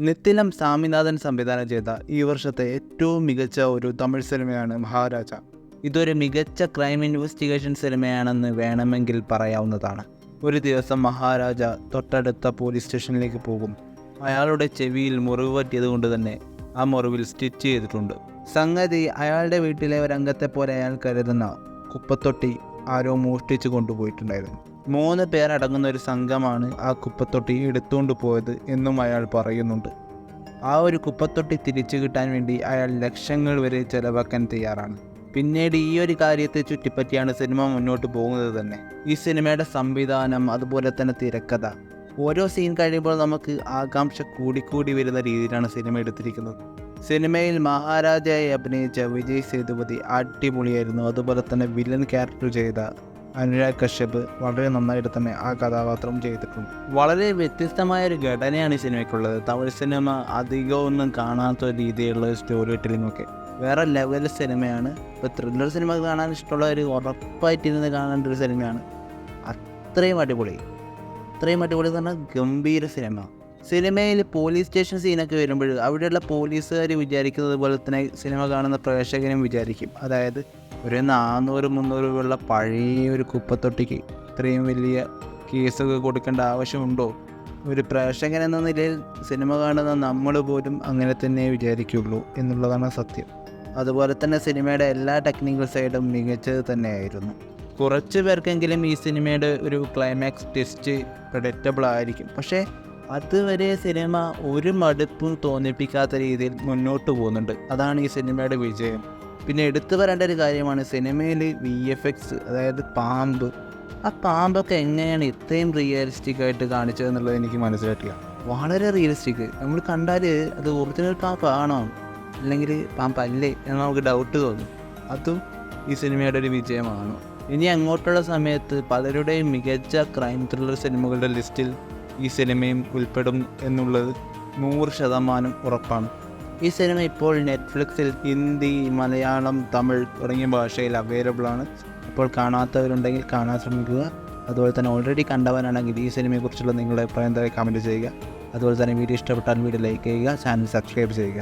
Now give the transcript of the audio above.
നിത്തിലം സ്വാമിനാഥൻ സംവിധാനം ചെയ്ത ഈ വർഷത്തെ ഏറ്റവും മികച്ച ഒരു തമിഴ് സിനിമയാണ് മഹാരാജ. ഇതൊരു മികച്ച ക്രൈം ഇൻവെസ്റ്റിഗേഷൻ സിനിമയാണെന്ന് വേണമെങ്കിൽ പറയാവുന്നതാണ്. ഒരു ദിവസം മഹാരാജ തൊട്ടടുത്ത പോലീസ് സ്റ്റേഷനിലേക്ക് പോകും. അയാളുടെ ചെവിയിൽ മുറിവ് പറ്റിയത് കൊണ്ട് തന്നെ ആ മുറിവിൽ സ്റ്റിച്ച് ചെയ്തിട്ടുണ്ട്. സംഗതി അയാളുടെ വീട്ടിലെ ഒരംഗത്തെ പോലെ അയാൾ കരുതുന്ന കുപ്പത്തൊട്ടി ആരോ മോഷ്ടിച്ചു കൊണ്ടുപോയിട്ടുണ്ടായിരുന്നു. മൂന്ന് പേരടങ്ങുന്ന ഒരു സംഘമാണ് ആ കുപ്പത്തൊട്ടി എടുത്തുകൊണ്ട് പോയത് എന്നും അയാൾ പറയുന്നുണ്ട്. ആ ഒരു കുപ്പത്തൊട്ടി തിരിച്ചു കിട്ടാൻ വേണ്ടി അയാൾ ലക്ഷങ്ങൾ വരെ ചെലവാക്കാൻ തയ്യാറാണ്. പിന്നീട് ഈ ഒരു കാര്യത്തെ ചുറ്റിപ്പറ്റിയാണ് സിനിമ മുന്നോട്ട് പോകുന്നത് തന്നെ. ഈ സിനിമയുടെ സംവിധാനം അതുപോലെ തന്നെ തിരക്കഥ ഓരോ സീൻ കഴിയുമ്പോൾ നമുക്ക് ആകാംക്ഷ കൂടിക്കൂടി വരുന്ന രീതിയിലാണ് സിനിമ എടുത്തിരിക്കുന്നത്. സിനിമയിൽ മഹാരാജയായി അഭിനയിച്ച വിജയ് സേതുപതി അടിപൊളിയായിരുന്നു. അതുപോലെ തന്നെ വില്ലൻ ക്യാരക്ടർ ചെയ്ത അനുരാഗ് കശ്യപ് വളരെ നന്നായിട്ട് തന്നെ ആ കഥാപാത്രം ചെയ്തിട്ടുണ്ട്. വളരെ വ്യത്യസ്തമായ ഒരു ഘടനയാണ് ഈ സിനിമയ്ക്കുള്ളത്. തമിഴ് സിനിമ അധികമൊന്നും കാണാത്ത രീതിയിലുള്ള സ്റ്റോറി ടെല്ലിംഗ് ഒക്കെ വേറെ ലെവൽ സിനിമയാണ്. ഇപ്പോൾ ത്രില്ലർ സിനിമ കാണാൻ ഇഷ്ടമുള്ള ഇഷ്ടമുള്ളവർ ഉറപ്പായിട്ടിരുന്ന് കാണേണ്ട ഒരു സിനിമയാണ്. അത്രയും അടിപൊളി. അത്രയും അടിപൊളി എന്ന് പറഞ്ഞാൽ ഗംഭീര സിനിമ. സിനിമയിൽ പോലീസ് സ്റ്റേഷൻ സീനൊക്കെ വരുമ്പോൾ അവിടെയുള്ള പോലീസുകാർ വിചാരിക്കുന്നത് പോലെ തന്നെ സിനിമ കാണുന്ന പ്രേക്ഷകനും വിചാരിക്കും. അതായത് ഒരു നാനൂറ് മുന്നൂറ് രൂപയുള്ള പഴയ ഒരു കുപ്പത്തൊട്ടിക്ക് ഇത്രയും വലിയ കേസൊക്കെ കൊടുക്കേണ്ട ആവശ്യമുണ്ടോ? ഒരു പ്രേക്ഷകൻ എന്ന നിലയിൽ സിനിമ കാണുന്ന നമ്മൾ പോലും അങ്ങനെ തന്നെ വിചാരിക്കുള്ളൂ എന്നുള്ളതാണ് സത്യം. അതുപോലെ തന്നെ സിനിമയുടെ എല്ലാ ടെക്നിക്കൽ സൈഡും മികച്ചത് തന്നെയായിരുന്നു. കുറച്ച് പേർക്കെങ്കിലും ഈ സിനിമയുടെ ഒരു ക്ലൈമാക്സ് ടെസ്റ്റ് പ്രഡിക്റ്റബിൾ ആയിരിക്കും. പക്ഷേ അതുവരെ സിനിമ ഒരു മടുപ്പും തോന്നിപ്പിക്കാത്ത രീതിയിൽ മുന്നോട്ട് പോകുന്നുണ്ട്. അതാണ് ഈ സിനിമയുടെ വിജയം. പിന്നെ എടുത്തു പറയേണ്ട ഒരു കാര്യമാണ് സിനിമയിൽ വി എഫ് എക്സ് അതായത് പാമ്പ്. ആ പാമ്പൊക്കെ എങ്ങനെയാണ് ഇത്രയും റിയലിസ്റ്റിക് ആയിട്ട് കാണിച്ചത് എന്നുള്ളത് എനിക്ക് മനസ്സിലായിട്ടില്ല. വളരെ റിയലിസ്റ്റിക് നമ്മൾ കണ്ടാൽ അത് ഒറിജിനൽ പാമ്പാണോ അല്ലെങ്കിൽ പാമ്പല്ലേ എന്ന് നമുക്ക് ഡൗട്ട് തോന്നും. അതും ഈ സിനിമയുടെ ഒരു വിജയമാണ്. ഇനി അങ്ങോട്ടുള്ള സമയത്ത് പലരുടെയും മികച്ച ക്രൈം ത്രില്ലർ സിനിമകളുടെ ലിസ്റ്റിൽ ഈ സിനിമയും ഉൾപ്പെടും എന്നുള്ളത് നൂറ് ശതമാനം ഉറപ്പാണ്. ഈ സിനിമ ഇപ്പോൾ നെറ്റ്ഫ്ലിക്സിൽ ഹിന്ദി മലയാളം തമിഴ് തുടങ്ങിയ ഭാഷയിൽ അവൈലബിൾ ആണ്. അപ്പോൾ കാണാത്തവരുണ്ടെങ്കിൽ കാണാൻ ശ്രമിക്കുക. അതുപോലെ തന്നെ ഓൾറെഡി കണ്ടവനാണെങ്കിൽ ഈ സിനിമയെക്കുറിച്ചുള്ള നിങ്ങളുടെ അഭിപ്രായം എന്തായാലും കമന്റ് ചെയ്യുക. അതുപോലെ തന്നെ വീഡിയോ ഇഷ്ടപ്പെട്ടാൽ വീഡിയോ ലൈക്ക് ചെയ്യുക ചാനൽ സബ്സ്ക്രൈബ് ചെയ്യുക.